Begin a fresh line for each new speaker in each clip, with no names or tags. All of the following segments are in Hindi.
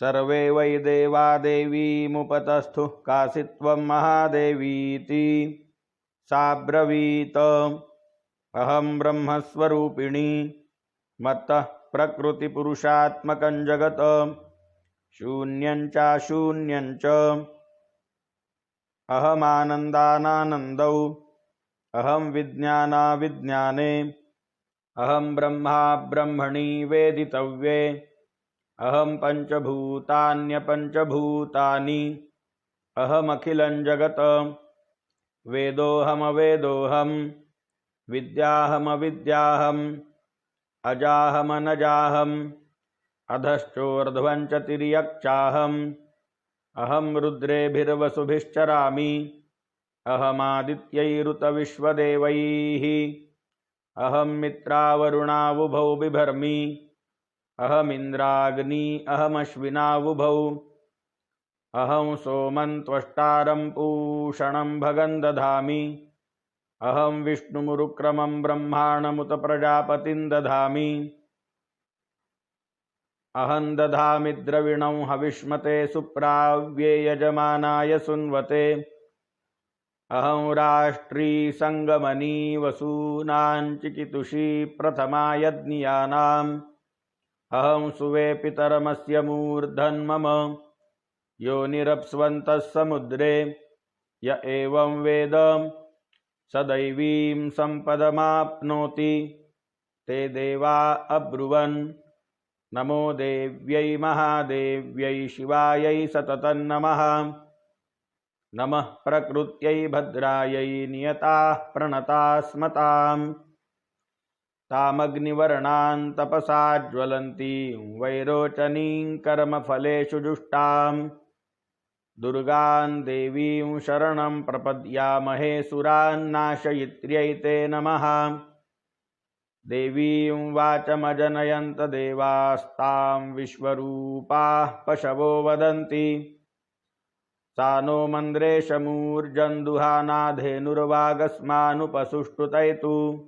सर्वे वै देवा देवीमुपतस्थुः कासि त्वं महादेवीति। सा ब्रवीत अहं ब्रह्मस्वरूपिणी। मत्तः प्रकृतिपुरुषात्मकं जगत् शून्यं चाशून्यं च। अहमानन्दानानन्दौ। अहं विज्ञानाविज्ञाने। अहं ब्रह्मा ब्रह्मणि वेदितव्ये। अहं पञ्चभूतान्यपञ्चभूतानि अहमखिलं जगत्। वेदोऽहमवेदोऽहं विद्याहमविद्याहम् अजाहमनजाहम् अधश्चोर्ध्वं च तिर्यक्चाहम् अहं रुद्रेभिर्वसुभिश्चरामि। अहमादित्यैरुतविश्वदेवैः। अहं मित्रावरुणावुभौ बिभर्मि। अहमिन्द्राग्नी अहमश्विनावुभौ। अहं सोमं त्वष्टारं पूषणं भगं दधामि। अहं विष्णुमुरुक्रमं ब्रह्माणमुत प्रजापतिं दधामि। अहं दधामि द्रविणं हविष्मते सुप्राव्ये यजमानाय सुन्वते। अहं राष्ट्री सङ्गमनी वसूनां चिकितुषी प्रथमा यज्ञियानाम् अहं सुवे पितरमस्य मूर्धन्मम योनिरप्स्वन्तः समुद्रे, य एवं वेद स दैवीं सम्पदमाप्नोति। ते देवा अब्रुवन्। नमो देव्यै महादेव्यै शिवायै सततं नमः। नमः प्रकृत्यै भद्रायै नियताः प्रणता स्मताम्। तामग्निवर्णान् तपसा ज्वलन्तीं वैरोचनीं कर्मफलेषु जुष्टाम् दुर्गां देवीं शरणं प्रपद्यामहे सुरान्नाशयित्र्यै ते नमः। देवीं वाचमजनयन्त देवास्तां विश्वरूपाः पशवो वदन्ति। सा नो मन्द्रेशमूर्जन्दुहानाधेनुर्वागस्मानुपसुष्टुतैतु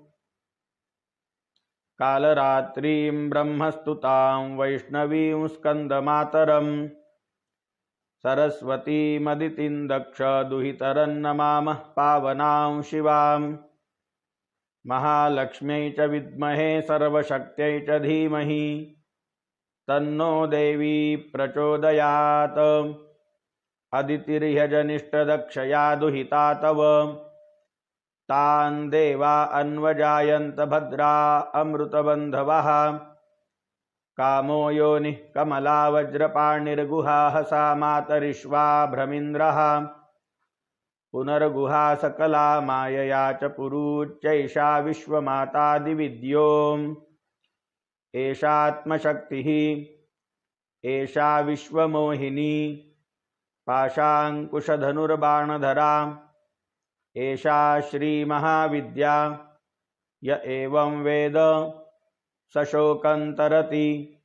कालरात्रीं ब्रह्मस्तुतां वैष्णवीं स्कन्दमातरम्। सरस्वतीमदितिं दक्ष दुहितरन्नमामः पावनां शिवाम्। महालक्ष्म्यै च विद्महे सर्वशक्त्यै च धीमहि। तन्नो देवी प्रचोदयात्। अदितिर्ह्यजनिष्ठदक्षया दुहिता तव। तान् देवा अन्वजायन्त भद्रा अमृतबन्धवः। कामो योनिः कमला वज्रपाणिर्गुहाः सा मातरिश्वा भ्रमिन्द्रः। पुनर्गुहा सकला मायया च पुरूच्यैषा विश्वमातादिविद्योम् एषात्मशक्तिः, एषा विश्वमोहिनी, पाशाङ्कुशधनुर्बाणधरा। एषा श्रीमहाविद्या। य एवं वेद सशोकं तरति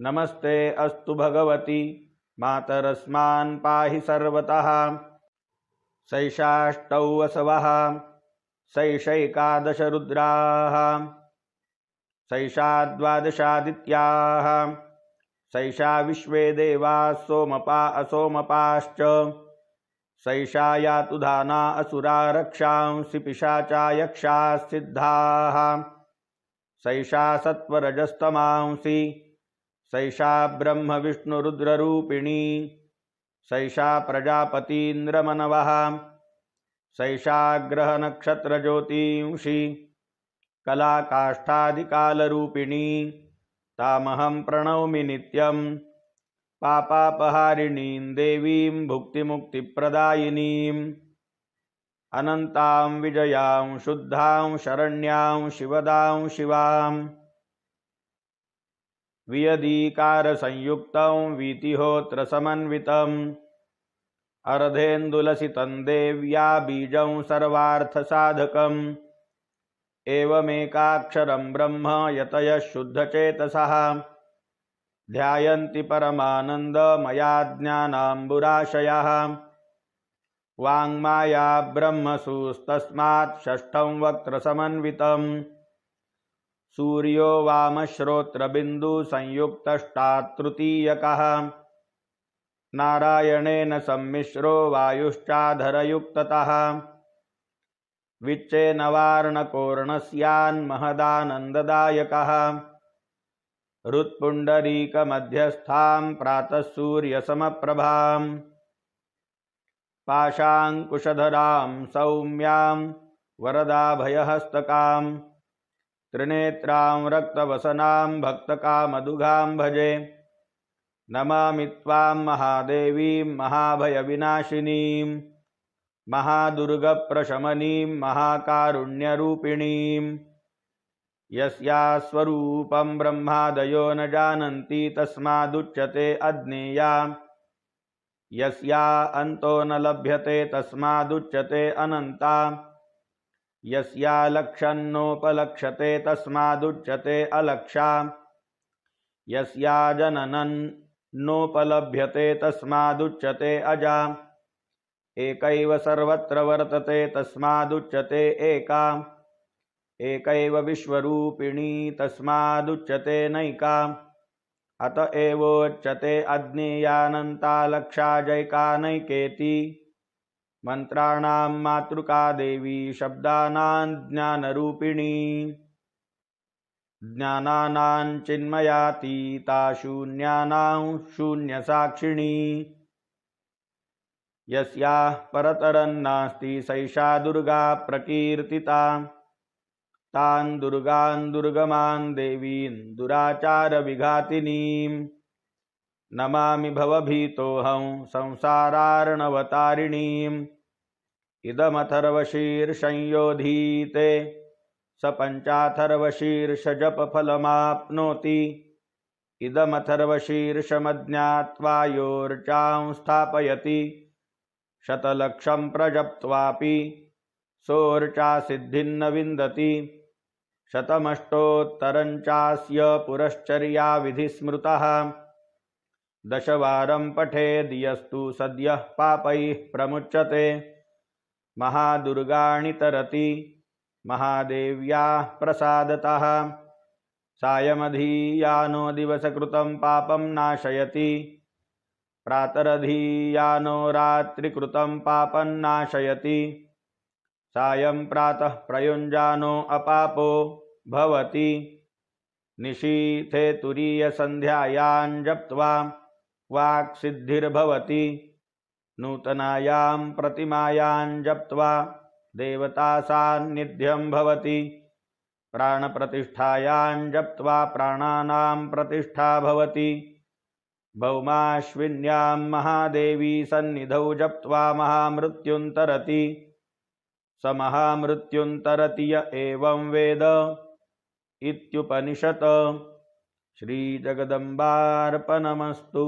नमस्ते अस्तु भगवति। मातरस्मान् पाहि सर्वतः। सैषाष्टौ वसवः। सैषैकादशरुद्राः सैषा द्वादशादित्याः सैषा विश्वे देवाः सोमपा असोमपाश्च सैषा तुधाना असुरा रक्षांसि पिशाचा यक्षाः सिद्धाः सैषा सत्त्वरजस्तमांसि सैषा ब्रह्मविष्णुरुद्ररूपिणी सैषा प्रजापतीन्द्रमनवः सैषा ग्रहनक्षत्रज्योतींषि कलाकाष्ठादिकालरूपिणी तामहं प्रणौमि नित्यम्। पापापहारिणीं देवीं भुक्तिमुक्तिप्रदायिनीम् अनन्तां विजयां, शुद्धां शरण्यां, शिवदां शिवाम् वियदीकारसंयुक्तं वीतिहोत्रसमन्वितम् अर्धेन्दुलसितं देव्या बीजं सर्वार्थसाधकम्, एवमेकाक्षरं ब्रह्म, यतयः शुद्धचेतसः। ध्यायन्ति परमानन्दमयाज्ञानाम्बुराशयः षष्ठं वक्त्रसमन्वितम् सूर्यो वामश्रोत्रबिन्दुसंयुक्तष्टातृतीयकः नारायणेन सम्मिश्रो वायुश्चाधरयुक्ततः। विच्चेनवार्णकोर्णस्यान्महदानन्ददायकः हृत्पुण्डरीकमध्यस्थां प्रातः सूर्यसमप्रभाम् पाशाङ्कुशधरां सौम्यां वरदाभयहस्तकां त्रिनेत्रां रक्तवसनां भक्तकामदुघां भजे। नमामि त्वां महादेवीं महाभयविनाशिनीं। महादुर्गप्रशमनीं महाकारुण्यरूपिणीं यस्या स्वरूपं ब्रह्मादयो न जानन्ति तस्मादुच्यते अज्ञेया यस्या अन्तो न लभ्यते तस्मादुच्यते अनन्ता। यस्या लक्षन्नोपलक्ष्यते तस्मादुच्यते अलक्षा। यस्या जननन्नोपलभ्यते तस्मादुच्यते अजा। एकैव सर्वत्र वर्तते तस्मादुच्यते एका। एकैव विश्वरूपिणी तस्मादुच्यते नैका। अत एवोच्यते अग्नेयानन्तालक्षाजैकानैकेति मन्त्राणां मातृका देवी शब्दानां ज्ञानरूपिणी। ज्ञानानां चिन्मयातीता शून्यानां शून्यसाक्षिणी। यस्याः परतरन्नास्ति सैषा दुर्गा प्रकीर्तिता तान् दुर्गान् दुर्गमान् देवीन् दुराचारविघातिनीं नमामि भवभीतोऽहं संसारार्णवतारिणीम्। इदमथर्वशीर्षंयोधीते स पञ्चाथर्वशीर्षजपफलमाप्नोति इदमथर्वशीर्षमज्ञात्वा योर्चां स्थापयति शतलक्षं प्रजप्त्वापि सोर्चासिद्धिन्न विन्दति। शतमष्टोत्तरञ्चास्य पुरश्चर्याविधिस्मृतः। दशवारं पठेद्यस्तु सद्यः पापैः प्रमुच्यते। महादुर्गाणि तरति महादेव्याः प्रसादतः। सायमधीयानो दिवसकृतं पापं नाशयति। प्रातरधीयानो रात्रिकृतं पापं नाशयति। सायं प्रातः प्रयुञ्जानो अपापो भवति। निशीथे तुरीयसन्ध्यायां जप्त्वा वाक्सिद्धिर्भवति। नूतनायां प्रतिमायां जप्त्वा देवतासान्निध्यं भवति। प्राणप्रतिष्ठायां जप्त्वा प्राणानां प्रतिष्ठा भवति। भौमाश्विन्यां महादेवी सन्निधौ जप्त्वा महामृत्युन्तरति स महामृत्युन्तरति य एवं वेद इत्युपनिषत्। श्रीजगदम्बार्पणमस्तु